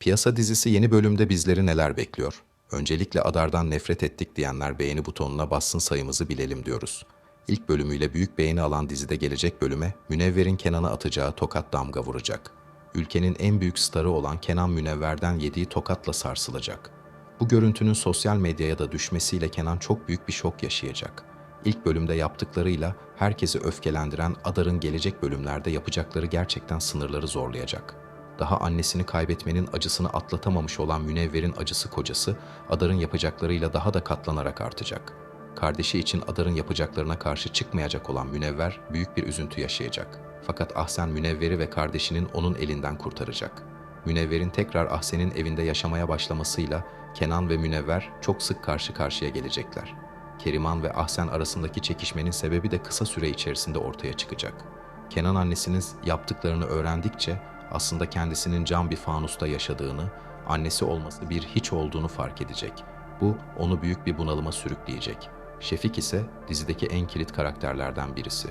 Piyasa dizisi yeni bölümde bizleri neler bekliyor? Öncelikle Adar'dan nefret ettik diyenler beğeni butonuna bassın sayımızı bilelim diyoruz. İlk bölümüyle büyük beğeni alan dizide gelecek bölüme Münevver'in Kenan'a atacağı tokat damga vuracak. Ülkenin en büyük starı olan Kenan Münevver'den yediği tokatla sarsılacak. Bu görüntünün sosyal medyaya da düşmesiyle Kenan çok büyük bir şok yaşayacak. İlk bölümde yaptıklarıyla herkesi öfkelendiren Adar'ın gelecek bölümlerde yapacakları gerçekten sınırları zorlayacak. Daha annesini kaybetmenin acısını atlatamamış olan Münevver'in acısı kocası, Adar'ın yapacaklarıyla daha da katlanarak artacak. Kardeşi için Adar'ın yapacaklarına karşı çıkmayacak olan Münevver büyük bir üzüntü yaşayacak. Fakat Ahsen Münevver'i ve kardeşinin onun elinden kurtaracak. Münevver'in tekrar Ahsen'in evinde yaşamaya başlamasıyla Kenan ve Münevver çok sık karşı karşıya gelecekler. Keriman ve Ahsen arasındaki çekişmenin sebebi de kısa süre içerisinde ortaya çıkacak. Kenan annesinin yaptıklarını öğrendikçe aslında kendisinin cam bir fanusta yaşadığını, annesi olması bir hiç olduğunu fark edecek. Bu onu büyük bir bunalıma sürükleyecek. Şefik ise dizideki en kilit karakterlerden birisi.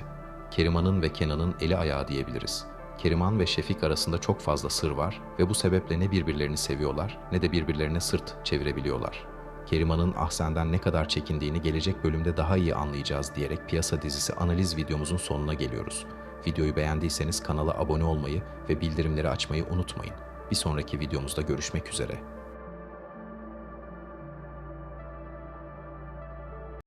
Keriman'ın ve Kenan'ın eli ayağı diyebiliriz. Keriman ve Şefik arasında çok fazla sır var ve bu sebeple ne birbirlerini seviyorlar ne de birbirlerine sırt çevirebiliyorlar. Keriman'ın Ahsen'den ne kadar çekindiğini gelecek bölümde daha iyi anlayacağız diyerek piyasa dizisi analiz videomuzun sonuna geliyoruz. Videoyu beğendiyseniz kanala abone olmayı ve bildirimleri açmayı unutmayın. Bir sonraki videomuzda görüşmek üzere.